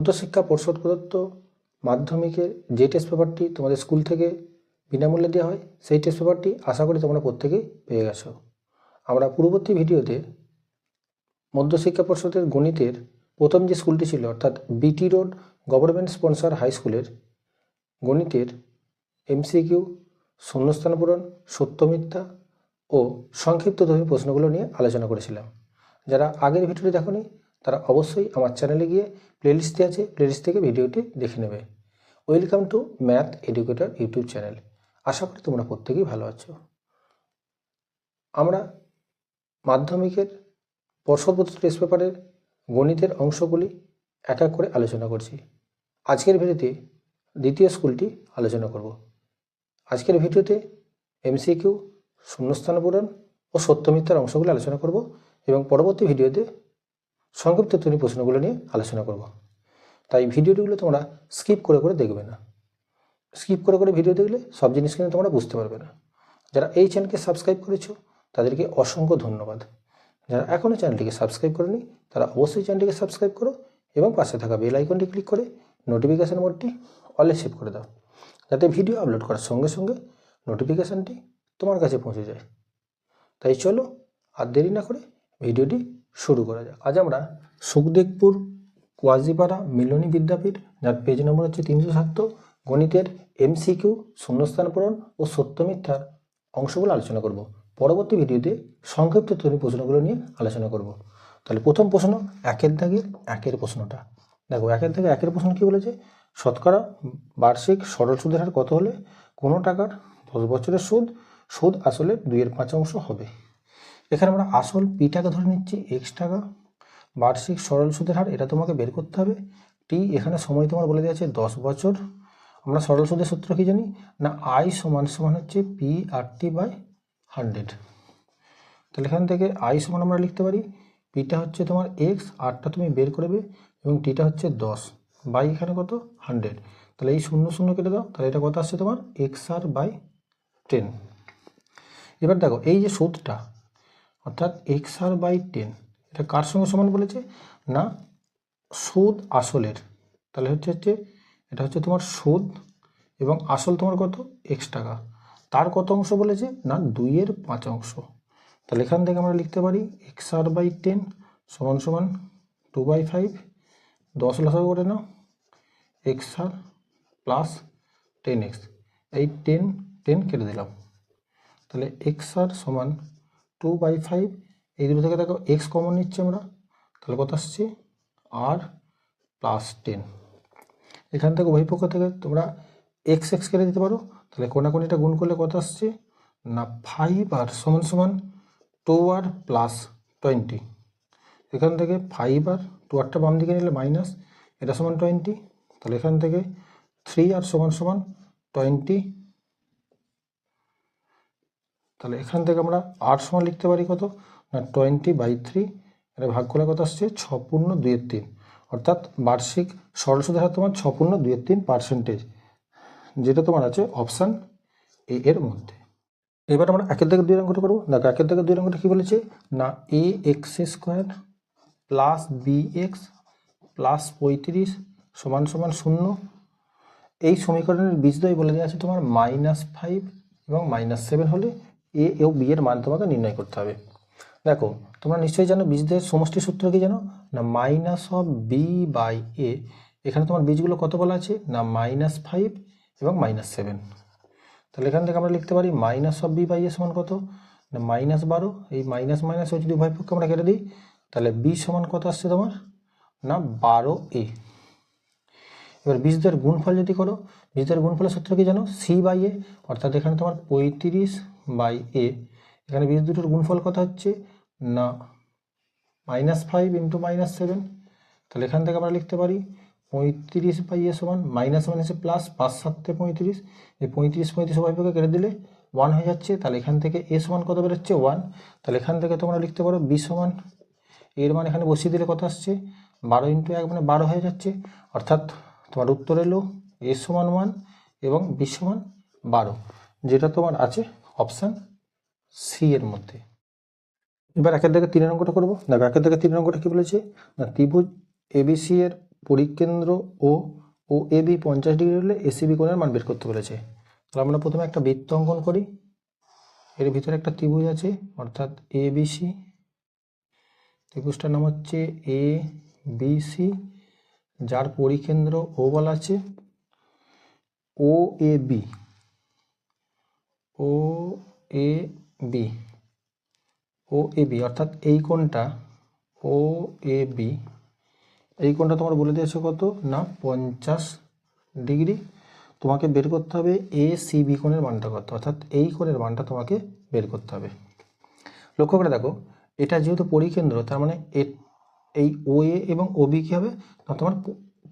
উচ্চশিক্ষা পর্ষদ প্রদত্ত মাধ্যমিকের যে টেস্ট পেপারটি তোমাদের স্কুল থেকে বিনামূল্যে দেওয়া হয়, সেই টেস্ট পেপারটি আশা করি তোমরা প্রত্যেকেই পেয়ে গেছো। আমরা পূর্ববর্তী ভিডিওতে মধ্যশিক্ষা পর্ষদের গণিতের প্রথম যে স্কুলটি ছিল, অর্থাৎ BT road government sponsor high স্কুলের গণিতের এমসিকিউ শূন্যস্থান পূরণ, সত্য মিথ্যা ও সংক্ষিপ্ত ধর্মী প্রশ্নগুলো নিয়ে আলোচনা করেছিলাম। যারা আগের ভিডিওটি দেখোনি, তারা অবশ্যই আমার চ্যানেলে গিয়ে প্লেলিস্টে আছে প্লেলিস্ট থেকে ভিডিওটি দেখে নেবে। Welcome to Math Educator YouTube channel আশা করি তোমরা প্রত্যেকেই ভালো আছো। আমরা মাধ্যমিকের পর্ষদপত্র টেস্ট পেপারের গণিতের অংশগুলি এক এক করে আলোচনা করছি। আজকের ভিডিওতে দ্বিতীয় স্কুলটি আলোচনা করব। আজকের ভিডিওতে এমসিকিউ শূন্যস্থান পূরণ ও সত্য মিথ্যার অংশগুলো আলোচনা করব এবং পরবর্তী ভিডিওতে সংক্ষিপ্ত তুমি প্রশ্নগুলো নিয়ে আলোচনা করব। তাই ভিডিওটিগুলো তোমরা স্কিপ করে করে দেখবে না। স্কিপ করে করে ভিডিও দেখলে সব জিনিস কিন্তু তোমরা বুঝতে পারবে না। যারা এই চ্যানেলকে সাবস্ক্রাইব করেছ, তাদেরকে অসংখ্য ধন্যবাদ। যারা এখনও চ্যানেলটিকে সাবস্ক্রাইব করেনি, তারা অবশ্যই চ্যানেলটিকে সাবস্ক্রাইব করো এবং পাশে থাকা বেল আইকনটি ক্লিক করে নোটিফিকেশান মোডটি অলে সেভ করে দাও, যাতে ভিডিও আপলোড করার সঙ্গে সঙ্গে নোটিফিকেশানটি তোমার কাছে পৌঁছে যায়। তাই চলো আর দেরি না করে ভিডিওটি শুরু করা যাক। আজ আমরা সুখদেবপুর, কোয়াজিপাড়া, মিলনী বিদ্যাপীঠ, যার পেজ নম্বর হচ্ছে তিনশো সাতাত্তর গণিতের এমসিকিউ শূন্যস্থান পূরণ ও সত্য মিথ্যার অংশগুলো আলোচনা করব। পরবর্তী ভিডিওতে সংক্ষিপ্ত তৈরি প্রশ্নগুলো নিয়ে আলোচনা করব। তাহলে প্রথম প্রশ্ন, একের দাগের একের প্রশ্নটা। দেখো, একের দাগে একের প্রশ্ন কি বলেছে? শতকরা বার্ষিক সরল সুদের হার কত হলে কোনো টাকার দশ বছরের সুদ সুদ আসলে দুইয়ের পাঁচ অংশ হবে? এখানে আমরা আসল পি টাকা ধরে নিচ্ছি এক্স টাকা বার্ষিক সরল সুদের হার, এটা তোমাকে বের করতে হবে। টি এখানে সময় তোমার বলে দেওয়া আছে দশ বছর। আমরা সরল সুদের সূত্র কি জানি? না আই সমান সমান হচ্ছে P R T by hundred তাহলে এখান থেকে আই সমান আমরা লিখতে পারি পিটা হচ্ছে তোমার এক্স আরটা তুমি বের করবে এবং টিটা হচ্ছে দশ বাই এখানে কত? হান্ড্রেড তাহলে এই শূন্য শূন্য কেটে দাও, তাহলে এটা কত আসছে তোমার? এক্স আর বাই টেন এবার দেখো, এই যে সুদটা অর্থাৎ এক্স আর বাই টেন এটা কার সঙ্গে সমান বলেছে? না সুদ আসলের। তাহলে হচ্ছে হচ্ছে, এটা হচ্ছে তোমার সুদ এবং আসল তোমার কত? এক্স টাকা। তার কত অংশ বলেছে? না, দুইয়ের পাঁচ অংশ। তাহলে এখান থেকে আমরা লিখতে পারি এক্স আর বাই টেন সমান সমান টু বাই ফাইভ দশ লসাগু করে নাও এক্স আর প্লাস টেন এক্স এই টেন টেন কেটে দিলাম। তাহলে এক্স আর সমান টু বাই ফাইভ এই দুটো থেকে দেখো এক্স কমন নিচ্ছি আমরা। তাহলে কত আসছে? আর প্লাস টেন এখান থেকে উভয় পক্ষ থেকে তোমরা এক্স এক্স কেটে দিতে পারো। তাহলে কোনাকুনিটা গুণ করলে কত আসছে? না ফাইভ আর সমান সমান টু আর প্লাস টোয়েন্টি এখান থেকে ফাইভ আর টু আরটা বাম দিকে নিলে মাইনাস এটা সমান টোয়েন্টি তাহলে এখান থেকে থ্রি আর সমান সমান টোয়েন্টি তাহলে এখান থেকে আমরা আট সমান লিখতে পারি কত? না টোয়েন্টি বাই থ্রি এটা ভাগ করলে কত আসছে? ছ পূর্ণ দুইয়ের তিন। অর্থাৎ বার্ষিক সরল সুদের হার তোমার ছ পূর্ণ দুইয়ের তিন পার্সেন্টেজ যেটা তোমার আছে অপশান এ এর মধ্যে। এবার আমরা একের থেকে দুই অঙ্কটা করব। দেখো, একের থেকে দুই অঙ্কটা কী বলেছে? না A X square plus B X plus পঁয়ত্রিশ সমান সমান শূন্য। এই সমীকরণের বীজদ্বয় বলে দেওয়া আছে তোমার মাইনাস ফাইভ এবং মাইনাস সেভেন হলে। এ ও বি এর মান তোমাকে নির্ণয় করতে হবে। দেখো, তোমরা নিশ্চয়ই জানো বীজদের সমষ্টি সূত্র কি জানো? না minus of B by A এখানে তোমার বীজগুলো কত বলা আছে? না মাইনাস ফাইভ এবং মাইনাস সেভেন তাহলে এখান থেকে আমরা লিখতে পারি minus of B by A সমান কত? না মাইনাস বারো। এই মাইনাস মাইনাস যদি উভয় পক্ষে আমরা কেটে দিই, তাহলে বি সমান কত আসছে তোমার? না, বারো এ এবার বীজদের গুণফল যদি করো, বীজদের গুণফলের সূত্র কি জানো? সি বাই এ অর্থাৎ এখানে তোমার পঁয়ত্রিশ বাই এ। এখানে বীজ দুটোর গুণফল কত হচ্ছে? না minus five into minus seven তাহলে এখান থেকে আমরা লিখতে পারি পঁয়ত্রিশ বাই এ সমান মাইনাস ওয়ান মাইনাসে প্লাস পাঁচ সাততে পঁয়ত্রিশ। এই পঁয়ত্রিশ পঁয়ত্রিশ উভয়পক্ষে কেটে দিলে ওয়ান হয়ে যাচ্ছে। তাহলে এখান থেকে এ সমান কত বেরোচ্ছে? ওয়ান তাহলে এখান থেকে তোমরা লিখতে পারো বি সমান। এর মান এখানে বসিয়ে দিলে কত আসছে? বারো ইন্টু এক মানে বারো হয়ে যাচ্ছে। অর্থাৎ তোমার উত্তর এলো এ সমান ওয়ান এবং বি সমান বারো। যেটা তোমার আছে অপশান সি এর মধ্যে। এবার একের থেকে তিন অঙ্কটা করব। দেখো, একের থেকে তিন অঙ্কটা কী বলেছে? না, ত্রিভুজ এবিসি এর পরিকেন্দ্র ও ও এ বি পঞ্চাশ ডিগ্রি হলে এসিবি কোণের মান বের করতে বলেছে। তাহলে আমরা প্রথমে একটা বৃত্ত অঙ্কন করি। এর ভিতরে একটা ত্রিভুজ আছে, অর্থাৎ এ বি সি। ত্রিভুজটার নাম হচ্ছে এ বি সি। যার পরিকেন্দ্র ও বলা আছে, O A B. O, A, B. O, A, B, অর্থাৎ এই কোণটা ও, এ, বি। এই কোণটা তোমার বলে দিয়েছে কত? না, পঞ্চাশ ডিগ্রি। তোমাকে বের করতে হবে এ, সি, বি কোণের মানটা কত? অর্থাৎ এই কোণের মানটা তোমাকে বের করতে হবে। লক্ষ্য করে দেখো, এটা যেহেতু পরিকেন্দ্র, তার মানে এই ও, এ এবং ও, বি কী হবে? তোমার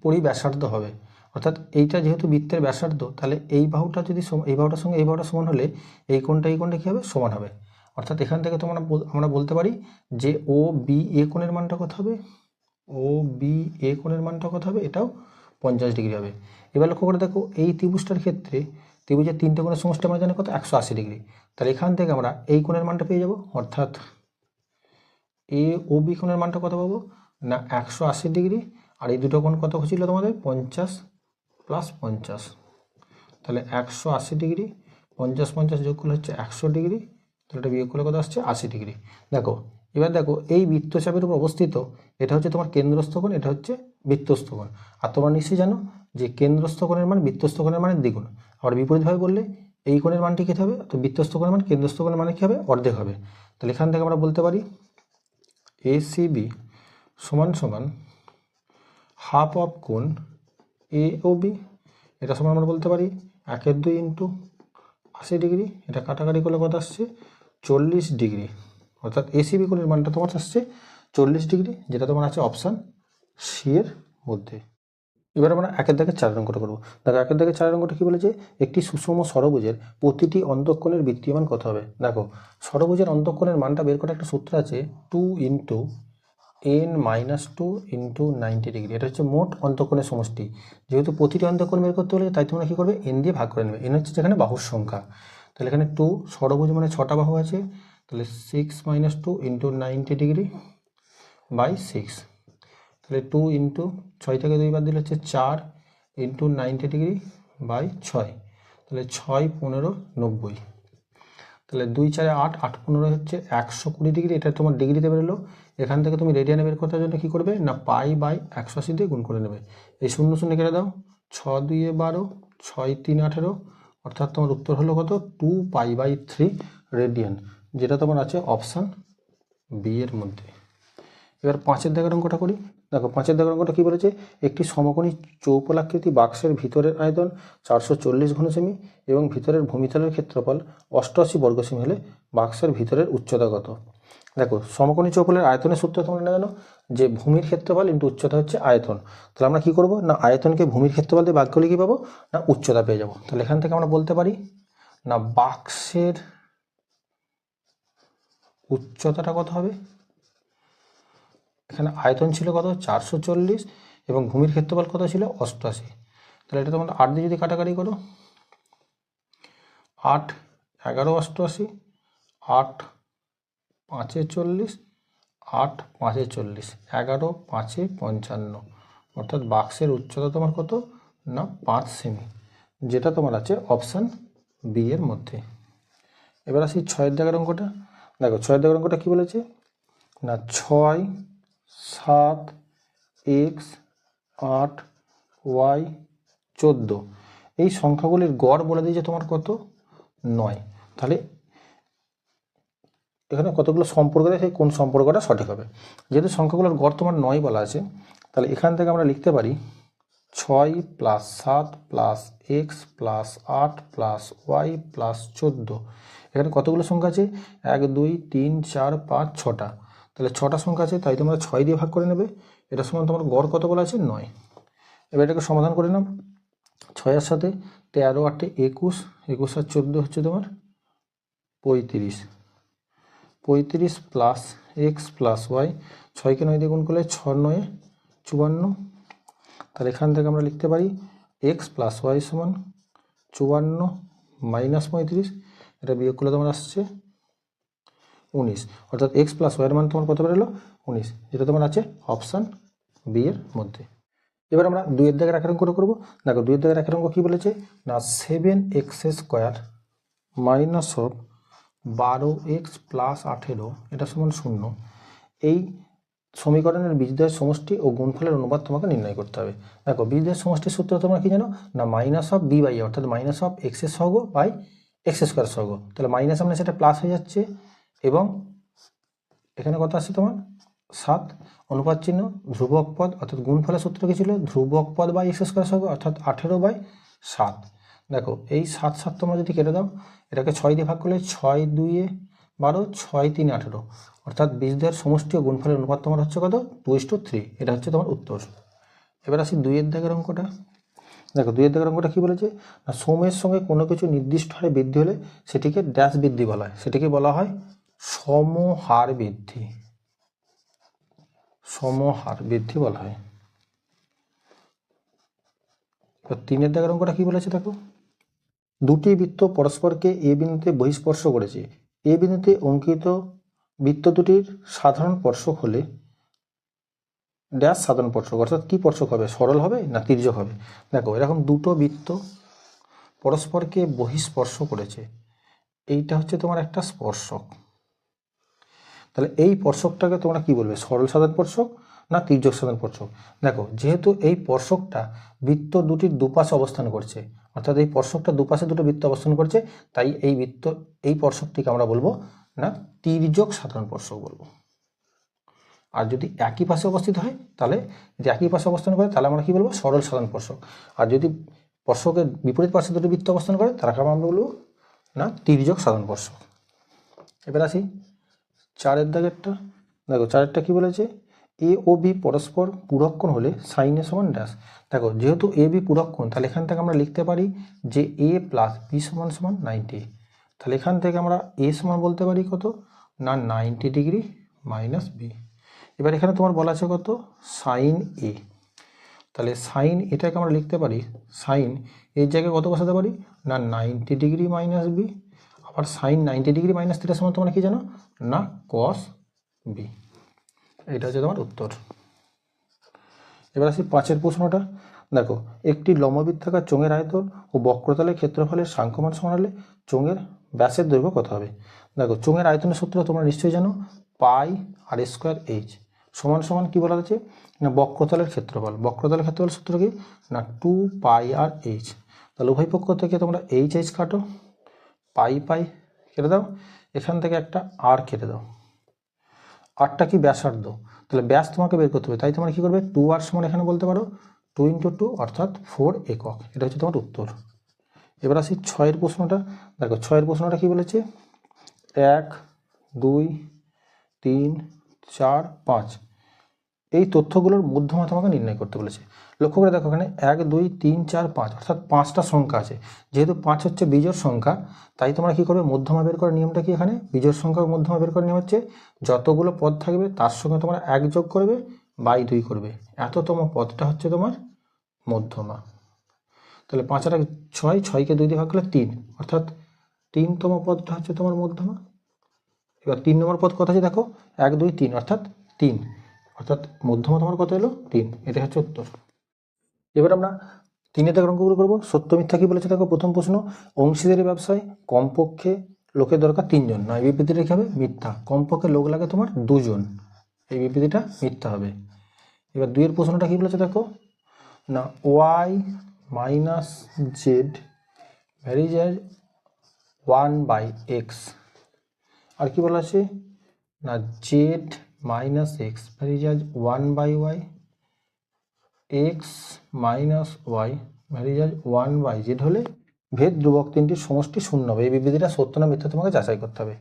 পরিব্যাসার্ধ হবে। অর্থাৎ এইটা যেহেতু বৃত্তের ব্যাসার্ধ, তাহলে এই বাহুটা যদি এই বাহুটার সঙ্গে এই বাহুটা সমান হলে এই কোণটা এই কোণটা কী হবে? সমান হবে। অর্থাৎ এখান থেকে তোমরা আমরা বলতে পারি যে ও বি এ কোণের মানটা কত হবে? ও বি এ কোণের মানটা কত হবে? এটাও পঞ্চাশ ডিগ্রি হবে। এবার লক্ষ্য করে দেখো, এই ত্রিভুজটার ক্ষেত্রে ত্রিভুজের তিনটে কোণের সমষ্টি আমরা জানি কত? একশো আশি ডিগ্রি। তাহলে এখান থেকে আমরা এই কোণের মানটা পেয়ে যাব। অর্থাৎ এ ও বি কোণের মানটা কত পাবো? না, একশো আশি ডিগ্রি। আর এই দুটো কোণ কত ছিল তোমাদের? পঞ্চাশ। প্লাস পঞ্চাশ। তাহলে একশো আশি ডিগ্রি, পঞ্চাশ পঞ্চাশ যোগ করলে হচ্ছে একশো ডিগ্রি, তাহলে এটা বিয়োগ করলে কত আসছে? আশি ডিগ্রি। দেখো, এবার দেখো, এই বৃত্তচাপের উপর অবস্থিত, এটা হচ্ছে তোমার কেন্দ্রস্থ কোণ, এটা হচ্ছে বৃত্তস্থ কোণ। আর তোমরা নিশ্চয়ই জানো যে কেন্দ্রস্থ কোণের মান বৃত্তস্থ কোণের মানের দ্বিগুণ। আবার বিপরীতভাবে বললে, এই কোণের মানটি কী হবে? তো বৃত্তস্থ কোণের মান, কেন্দ্রস্থ কোণের মানে কী হবে? অর্ধেক হবে। তাহলে এখান থেকে আমরা বলতে পারি এসিবি সমান সমান হাফ অফ কোণ এ ও বি এটা সমান আমরা বলতে পারি একের দুই ইন্টু আশি ডিগ্রি, এটা কাটাকাটি করলে কত আসছে? চল্লিশ ডিগ্রি। অর্থাৎ এসিবি কোণের মানটা তোমার আসছে চল্লিশ ডিগ্রি, যেটা তোমার আছে অপশান সি এর মধ্যে। এবার আমরা একের দাগে চার অঙ্কটা করব। দেখো, একের দাগে চার অঙ্কটা কী বলেছে? একটি সুষম ষড়ভুজের প্রতিটি অন্তঃকোণের বৃত্তীয় মান কত হবে? দেখো ষড়ভুজের অন্তঃকোণের মানটা বের করার একটা সূত্র আছে two into n minus two into ninety degree এটা হচ্ছে মোট অন্তঃকোণের সমষ্টি। যেহেতু প্রতিটি অন্তঃকোণ বের করতে হলে, তাই তোমরা কী করবে? এন দিয়ে ভাগ করে নেবে। এন হচ্ছে যেখানে বাহুর সংখ্যা। তাহলে এখানে টু ষড়ভুজ মানে ছটা বাহু আছে। তাহলে six minus two into ninety degree by six তাহলে টু ইন্টু ছয় থেকে দুই বাদ দিলে হচ্ছে চার ইন্টু নাইনটি ডিগ্রি বাই ছয়। তাহলে ছয়, পনেরো, নব্বই। তাহলে দুই, চারে আট আট পনেরো হচ্ছে একশো কুড়ি ডিগ্রি এটা তোমার ডিগ্রিতে বেরোলো। এখান থেকে তুমি রেডিয়ানে বের করতে জন্য কী করবে? না পাই বাই একশো আশি দিয়ে গুণ করে নেবে। এই শূন্য শূন্য কেটে দাও। ছ দুইয়ে বারো, ছয় তিন আঠেরো, অর্থাৎ তোমার উত্তর হলো কত? Two pi by three radian যেটা তোমার আছে অপশান বি এর মধ্যে। এবার পাঁচের দাগের অঙ্কটা করি। দেখো, পাঁচের দাগের অঙ্কটা কী বলেছে? একটি সমকোণী চৌপলাকৃতি বাক্সের ভিতরের আয়তন চারশো চল্লিশ ঘন সেমি এবং ভিতরের ভূমিতলের ক্ষেত্রফল অষ্টআশি বর্গ সেমি হলে বাক্সের ভিতরের উচ্চতা কত? দেখো, সমকোণী চৌপলের আয়তনের সূত্র তোমরা না জানো যে ভূমির ক্ষেত্রফল ইন্টু উচ্চতা হচ্ছে আয়তন। তাহলে আমরা কী করব? না, আয়তনকে ভূমির ক্ষেত্রফল দিয়ে ভাগ করলে কী পাবো? না, উচ্চতা পেয়ে যাব। তাহলে এখান থেকে আমরা বলতে পারি, না, বাক্সের উচ্চতাটা কত হবে? এখানে আয়তন ছিল কত? চারশো চল্লিশ, এবং ভূমির ক্ষেত্রফল কত ছিল? অষ্টআশি। তাহলে এটা তোমরা আট দিয়ে যদি কাটাকাটি করো, আট, এগারো, অষ্টআশি, আট পাঁচে চল্লিশ, আট পাঁচে চল্লিশ, এগারো পাঁচে পঞ্চান্ন। অর্থাৎ বাক্সের উচ্চতা তোমার কত? না, পাঁচ সেমি যেটা তোমার আছে অপশান বি এর মধ্যে। এবার আসি ছয়ের দাগের অঙ্কটা। দেখো, ছয়ের দাগের অঙ্কটা কী বলেছে? না, ছয়, সাত, এক্স, আট, ওয়াই, চোদ্দ। এই সংখ্যাগুলির গড় বলে দিয়েছে তোমার কত? নয়। তাহলে এখানে কতগুলো সম্পর্ক দেয় সেই কোন সম্পর্কটা সঠিক হবে। যেহেতু সংখ্যাগুলোর গড় তোমার নয় বলা আছে, তাহলে এখান থেকে আমরা লিখতে পারি ছয় প্লাস সাত প্লাস এক্স প্লাস আট প্লাস ওয়াই প্লাস চোদ্দ। এখানে কতগুলো সংখ্যা আছে? এক, দুই, তিন, চার, পাঁচ, ছটা। তাহলে ছটা সংখ্যা আছে, তাই তোমরা ছয় দিয়ে ভাগ করে নেবে। এটা সমান তোমার গড় কত বলা আছে? নয়। এবার এটাকে সমাধান করে নাও। ছয়ের সাথে তেরো আটে একুশ একুশ আর চোদ্দ হচ্ছে তোমার পঁয়ত্রিশ। পঁয়ত্রিশ প্লাস এক্স প্লাস ওয়াই ছয়কে নয় দিয়ে গুণ করলে ছ নয়ে, চুয়ান্ন। তাহলে এখান থেকে আমরা লিখতে পারি এক্স প্লাস ওয়াই সমান চুয়ান্ন মাইনাস পঁয়ত্রিশ, এটা বিয়োগ করলে তোমার আসছে উনিশ। অর্থাৎ এক্স প্লাস ওয়াইয়ের মান তোমার কত বেরোলো? উনিশ। যেটা তোমার আছে অপশান বি এর মধ্যে। এবার আমরা দুইয়ের দাগের এক অঙ্ক করব। দেখো, দুইয়ের দাগের এক অঙ্ক কী বলেছে? না seven x square minus of বারো এক্স প্লাস আঠেরো, এটা সমান শূন্য। এই সমীকরণের বীজদ্বয়ের সমষ্টি ও গুণফলের অনুপাত তোমাকে নির্ণয় করতে হবে। দেখো বীজদ্বয়ের সমষ্টির সূত্র তোমরা কি জানো? না মাইনাস অফ বি বাই অর্থাৎ মাইনাস অফ এক্সের সহগ বাই এক্স স্কোয়ার সহগ। তাহলে মাইনাস আমরা সেটা প্লাস হয়ে যাচ্ছে এবং এখানে কত আছে তোমার? সাত। অনুপাত চিহ্ন, ধ্রুবক পদ, অর্থাৎ গুণফলের সূত্র কি ছিল? ধ্রুবক পদ বাই এক্স স্কোয়ার সহগ, অর্থাৎ আঠেরো বাই সাত। দেখো, এই সাত সাত তোমরা যদি কেটে দাও এটাকে ছয় দিয়ে ভাগ করলে ছয় দুইয়ে বারো, ছয় তিন আঠেরো। অর্থাৎ বীজদের সমষ্টি ও গুণফলের অনুপাত তোমার হচ্ছে কত? Two is to three. এটা হচ্ছে তোমার উত্তর। এবার আসি দুইয়ের দাগের অঙ্কটা। দেখো, দুইয়ের দাগের অঙ্কটা কী বলেছে? না সময়ের সঙ্গে কোনো কিছু নির্দিষ্ট হারে বৃদ্ধি হলে সেটিকে ড্যাশ বৃদ্ধি বলা হয়। সেটিকে বলা হয় সমহার বৃদ্ধি। সমহার বৃদ্ধি বলা হয়। তিনের দাগের অঙ্কটা কী বলেছে দেখো? দুটি বৃত্ত পরস্পরকে এ বিন্দুতে বহিস্পর্শ করেছে। এ বিন্দুতে অঙ্কিত বৃত্ত দুটির সাধারণ স্পর্শক হলে ড্যাশ সাধারণ স্পর্শক, অর্থাৎ কী স্পর্শক হবে? সরল হবে না তির্যক হবে? দেখো, এরকম দুটো বৃত্ত পরস্পরকে বহিস্পর্শ করেছে। এইটা হচ্ছে তোমার একটা স্পর্শক। তাহলে এই স্পর্শকটাকে তোমরা কি বলবে? সরল সাধারণ স্পর্শক না তির্যক সাধারণ স্পর্শক? দেখো, যেহেতু এই স্পর্শকটা বৃত্ত দুটির দুপাশে অবস্থান করছে অর্থাৎ এই স্পর্শকটা দুপাশে দুটো বৃত্ত অবস্থান করছে, তাই এই বৃত্ত, এই স্পর্শকটিকে আমরা বলব না তির্যক সাধারণ স্পর্শক বলব। আর যদি একই পাশে অবস্থিত হয়, তাহলে যদি একই পাশে অবস্থান করে, তাহলে আমরা কি বলব? সরল সাধারণ স্পর্শক আর যদি স্পর্শকের বিপরীত পাশে দুটো বৃত্ত অবস্থান করে তারাকে আমরা বলব? না, তির্যক সাধারণ স্পর্শক এবার আসি চারের দাগেরটা। দেখো, চারেরটা কি বলেছে? এ ও বি পরস্পর পূরক্ষণ হলে সাইনে সমান ড্যাশ দেখো, যেহেতু এ বি পূরক্ষণ, তাহলে এখান থেকে আমরা লিখতে পারি যে এ প্লাস বি সমান সমান নাইনটি তাহলে এখান থেকে আমরা এ সমান বলতে পারি কত? না নাইনটি ডিগ্রি মাইনাস বি এবার এখানে তোমার বলা আছে কত? সাইন এ তাহলে সাইন এটাকে আমরা লিখতে পারি সাইন এর জায়গায় কত বসাতে পারি? না নাইনটি ডিগ্রি মাইনাস বি আবার সাইন নাইনটি ডিগ্রি মাইনাস থিটার সমান তোমরা কি জানো? না কস বি এটা হচ্ছে তোমার উত্তর। এবার আসি পাঁচের প্রশ্নটা। দেখো, একটি লম্ববৃত্তাকার চোঙের আয়তন ও বক্রতলের ক্ষেত্রফলের সাংখ্যমান সমান হলে চোঙের ব্যাসের দৈর্ঘ্য কত হবে? দেখো, চোঙের আয়তনের সূত্র তোমরা নিশ্চয়ই জানো, পাই আর স্কোয়ার এইচ। সমান সমান কি বলা আছে না, বক্রতলের ক্ষেত্রফল। বক্রতলের ক্ষেত্রফল সূত্র কি? না, টু পাই আর এইচ। তাহলে উভয় পক্ষ থেকে তোমরা এইচ এইচ কাটো, পাই পাই কেটে দাও। এখান থেকে একটা আর কেটে দাও। আরটা কি ব্যাসার্ধ? তাহলে ব্যাস তোমাকে বের করতে হবে। তাই তোমরা কী করবে? টু আর সমান এখানে বলতে পারো। টু ইন্টু টু অর্থাৎ ফোর একক। এটা হচ্ছে তোমার উত্তর। এবার আসি ছয়ের প্রশ্নটা। দেখো, ছয়ের প্রশ্নটা কি বলেছে? এক, দুই, তিন, চার, পাঁচ। এই তথ্যগুলোর মধ্যমা তোমাকে নির্ণয় করতে বলেছে। লক্ষ্য করে দেখো এখানে এক, দুই, তিন, চার, পাঁচ, অর্থাৎ পাঁচটা সংখ্যা আছে। যেহেতু পাঁচ হচ্ছে বিজোড় সংখ্যা, তাই তোমরা কী করবে? মধ্যমা বের করার নিয়মটা কি এখানে? বিজোড় সংখ্যা মধ্যমা বের করার নিয়ম হচ্ছে যতগুলো পদ থাকবে, তার সঙ্গে তোমরা এক যোগ করবে, বাই দুই করবে। এততম পদটা হচ্ছে তোমার মধ্যমা। তাহলে পাঁচ এক, ছয়, ছয়কে দুই দিয়ে ভাগ করলে তিন, অর্থাৎ তিনতম পদটা হচ্ছে তোমার মধ্যমা। এবার তিন নম্বর পদ কথা আছে দেখো? এক, দুই, তিন, অর্থাৎ তিন। অর্থাৎ মধ্যমা তোমার কত এলো? তিন। এটা হচ্ছে উত্তর এবার আমরা তিনে থেকে অঙ্কগুলো করব। সত্য মিথ্যা কি বলেছে? দেখো, প্রথম প্রশ্ন, অংশীদারি ব্যবসায় কমপক্ষে লোকের দরকার তিনজন। না এই বিবৃতিটা কী হবে মিথ্যা। কমপক্ষে লোক লাগে তোমার দুজন। এই বিবৃতিটা মিথ্যা হবে। এবার দুইয়ের প্রশ্নটা কি বলেছে দেখো? না, y minus z varies as one by x. আর কি বলা আছে? না, z minus x varies as one by y x minus y varies as one by z হলে ভেদ ধ্রুবক তিনটির সমষ্টি শূন্য হবে। এই বিবৃতিটা সত্য না মিথ্যা তোমাকে যাচাই করতে হবে।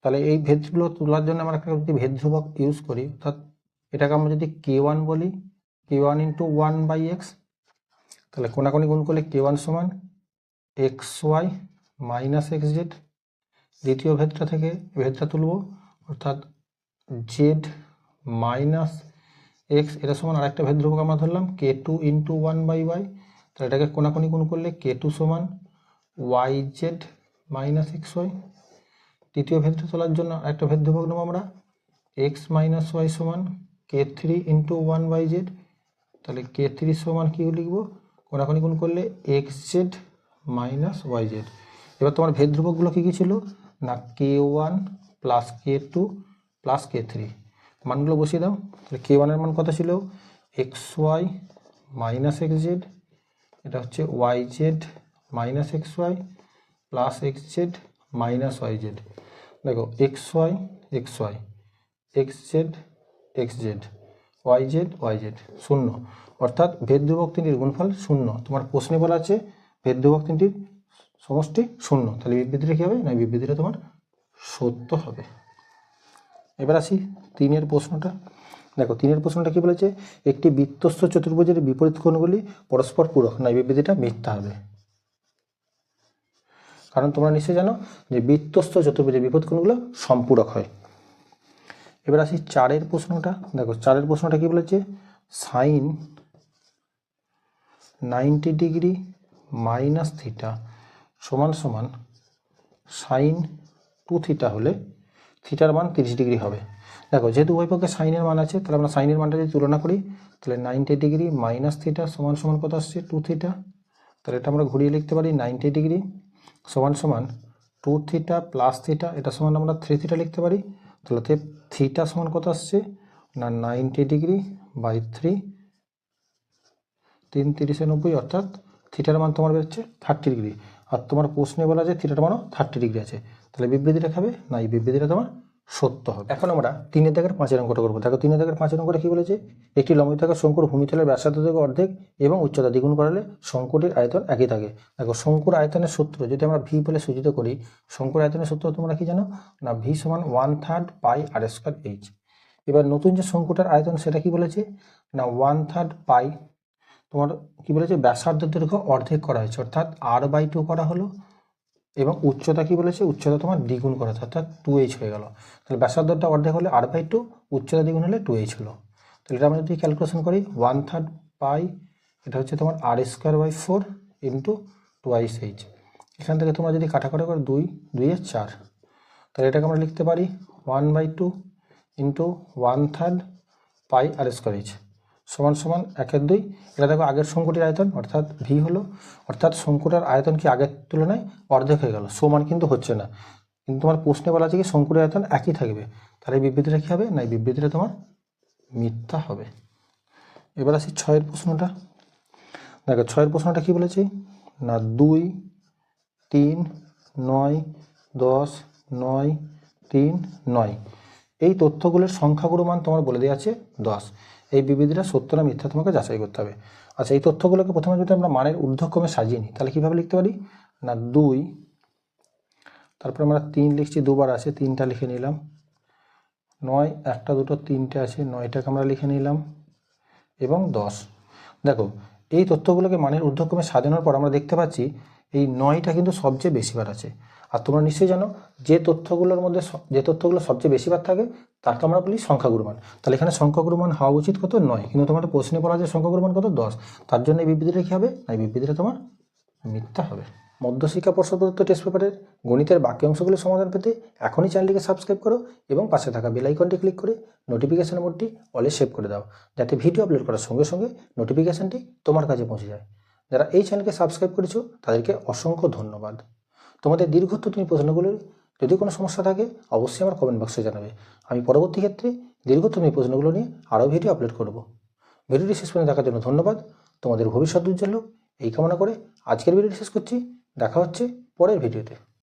তাহলে এই ভেদগুলো তোলার জন্য আমরা একটা যদি ভেদ ধ্রুবক ইউজ করি, অর্থাৎ এটাকে আমরা যদি কে ওয়ান বলি k one into one by x তাহলে কোনাকুনি গুণ করলে কে ওয়ান সমান x y minus x z দ্বিতীয় ভেদটা থেকে ভেদটা তুলব, অর্থাৎ জেড মাইনাস এক্স এটা সমান আরেকটা ভেদ ধ্রুবক আমরা ধরলাম k two into one by y তাহলে এটাকে কোনাকুনি গুণ করলে কে টু সমান y z minus x y তৃতীয় ভেদটা তোলার জন্য একটা ভেদ নেব আমরা এক্স মাইনাস ওয়াই সমান k three into one by z তাহলে কে থ্রি সমান কী লিখব? কোনাকুনি গুণ করলে x z minus y z এবার তোমার ভেদ কী কী ছিল? না k one plus k two plus k three মানগুলো বসিয়ে দাও। তাহলে কে ওয়ানের মান কত ছিল? X y minus x z এটা হচ্ছে y z minus x y plus x z minus y z দেখো x y x y x z x z y z y z শূন্য। অর্থাৎ ভেদ ধ্রুবক তিনটির গুণফল শূন্য। তোমার প্রশ্নে বলা আছে, ভেদ ধ্রুবক তিনটির সমষ্টি শূন্য। তাহলে বিবৃতিটা কী হবে? না, বিবৃতিটা তোমার সত্য হবে। এবার আসি তিনের প্রশ্নটা। দেখো, তিনের প্রশ্নটা কি বলেছে? একটি বৃত্তস্থ চতুর্ভুজের বিপরীত কোণগুলি পরস্পর পূরক, না বিবৃতিটা মিথ্যা হবে। কারণ তোমরা নিশ্চয়ই জানো যে বৃত্তস্থ চতুর্ভুজের বিপরীত কোণগুলো সম্পূরক হয়। এবার আসি চারের প্রশ্নটা। দেখো, চারের প্রশ্নটা কি বলেছে? Sine ninety degree minus theta সমান সমান সাইন টু থিটা হলে থিটার মান তিরিশ ডিগ্রি হবে। দেখো, যেহেতু উভয় পক্ষে সাইনের মান আছে, তাহলে আমরা সাইনের মানটা যদি তুলনা করি, তাহলে নাইনটি ডিগ্রি মাইনাস থিটা সমান সমান কত আসছে? টু থিটা তাহলে এটা আমরা ঘুরিয়ে লিখতে পারি নাইনটি ডিগ্রি সমান সমান টু থিটা প্লাস থিটা এটা সমান আমরা থ্রি থিটা লিখতে পারি। তাহলে থিটা সমান কত আসছে? না নাইনটি ডিগ্রি বাই থ্রি তিন তিরিশে নব্বই, অর্থাৎ থিটার মান তোমার বেরোচ্ছে থার্টি ডিগ্রি। আর তোমার প্রশ্নে বলা যায় থিটার মানও থার্টি ডিগ্রি আছে। তাহলে বিবৃতিটা খাবে? না, এই বিবৃতিটা তোমার সত্য হবে। এখন আমরা তিনের দাগের পাঁচের অঙ্কটা করব। দেখো, তিনের দাগের পাঁচের অঙ্কটা কী বলেছে? একটি লম্বিতাকার শঙ্কুর ভূমিতলের ব্যাসার্ধ থেকে অর্ধেক এবং উচ্চতা দ্বিগুণ করালে শঙ্কুটির আয়তন একই থাকে। দেখো, শঙ্কুর আয়তনের সূত্র যদি আমরা ভি বলে সূচিত করি, শঙ্কুর আয়তনের সূত্র তোমরা কি জানো? না, ভি সমান one third pi r square h. এবার নতুন যে শঙ্কুটার আয়তন সেটা কি বলেছে? না, ওয়ান থার্ড পাই তোমার কি বলেছে? ব্যাসার্ধ দৈর্ঘ্য অর্ধেক করা হয়েছে। অর্থাৎ আর বাই টু করা হলো। এবং উচ্চতা কি বলেছে? উচ্চতা তোমার দ্বিগুণ করা অর্থাৎ টু এইচ হয়ে গেল। তাহলে ব্যাসার্ধটা অর্ধেক হলে আর বাই টু উচ্চতা দ্বিগুণ হলে টু এইচ হলো। তাহলে এটা আমরা যদি ক্যালকুলেশন করি ওয়ান থার্ড পাই এটা হচ্ছে তোমার r square by four into twice h এখান থেকে তোমরা যদি কাটাকাটা করে, দুই দুইয়ের চার, তাহলে এটাকে আমরা লিখতে পারি one by two into one third pi r square h সমান সমান একের দুই। এটা দেখো আগের শঙ্কুটির আয়তন, অর্থাৎ ভি হলো, অর্থাৎ শঙ্কুটার আয়তন কি আগের তুলনায় অর্ধেক হয়ে গেল, সমান কিন্তু হচ্ছে না। কিন্তু তোমার প্রশ্নে বলা আছে কি শঙ্কুটির আয়তন একই থাকবে, তাহলে এই বিবৃতিটা কী হবে? না, এই বিবৃতিটা তোমার মিথ্যা হবে। এবার আসি ছয়ের প্রশ্নটা। দেখো ছয়ের প্রশ্নটা কি বলেছি? না, দুই, তিন, নয়, দশ, নয়, তিন, নয়। এই তথ্যগুলোর সংখ্যাগুলো মান তোমার বলে দেওয়া আছে দশ। এই বিবৃতিটা সত্য না মিথ্যা তোমাকে যাচাই করতে হবে। আচ্ছা এই তথ্যগুলোকে প্রথমে যদি আমরা মানের ঊর্ধ্বক্রমে সাজিয়ে নিই, তাহলে কীভাবে লিখতে পারি? না, দুই। তারপরে আমরা তিন লিখছি, দুবার আছে তিনটা লিখে নিলাম। নয়, একটা, দুটো, তিনটে আছে নয়টাকে আমরা লিখে নিলাম। এবং দশ। দেখো, এই তথ্যগুলোকে মানের ঊর্ধ্বক্রমে সাজানোর পর আমরা দেখতে পাচ্ছি, এই নয়টা কিন্তু সবচেয়ে বেশিবার আছে। আর তোমরা নিশ্চয়ই জানো, যে তথ্যগুলোর মধ্যে যে তথ্যগুলো সবচেয়ে বেশিবার থাকে তাকে আমরা বলি সংখ্যাগুরু মান তাহলে এখানে সংখ্যাগুরু মান হওয়া উচিত কত? নয়। কিন্তু তোমার প্রশ্নে বলা যায় সংখ্যাগুরু মান কত? দশ। তার জন্য এই বিবৃতিটা কী হবে? না, এই বিবৃতিটা তোমার মিথ্যা হবে। মধ্যশিক্ষা পর্ষদ প্রদত্ত টেস্ট পেপারের গণিতের বাকি অংশগুলো সমাধান পেতে এখনই চ্যানেলটিকে সাবস্ক্রাইব করো এবং পাশে থাকা বেল আইকনটি ক্লিক করে নোটিফিকেশন মোডটি অলে সেভ করে দাও, যাতে ভিডিও আপলোড করার সঙ্গে সঙ্গে নোটিফিকেশনটি তোমার কাছে পৌঁছে যায়। যারা এই চ্যানেলকে সাবস্ক্রাইব করেছ, তাদেরকে অসংখ্য ধন্যবাদ। তোমাদের দীর্ঘত্ব তুমি প্রশ্নগুলোর যদি কোনো সমস্যা থাকে, অবশ্যই আমার কমেন্ট বক্সে জানাবে। আমি পরবর্তী ক্ষেত্রে দীর্ঘতম এই প্রশ্নগুলো নিয়ে আরও ভিডিও আপলোড করব। ভিডিওটি শেষ পর্যন্ত দেখার জন্য ধন্যবাদ। তোমাদের ভবিষ্যৎ উজ্জ্বল এই কামনা করে আজকের ভিডিওটি শেষ করছি। দেখা হচ্ছে পরের ভিডিওতে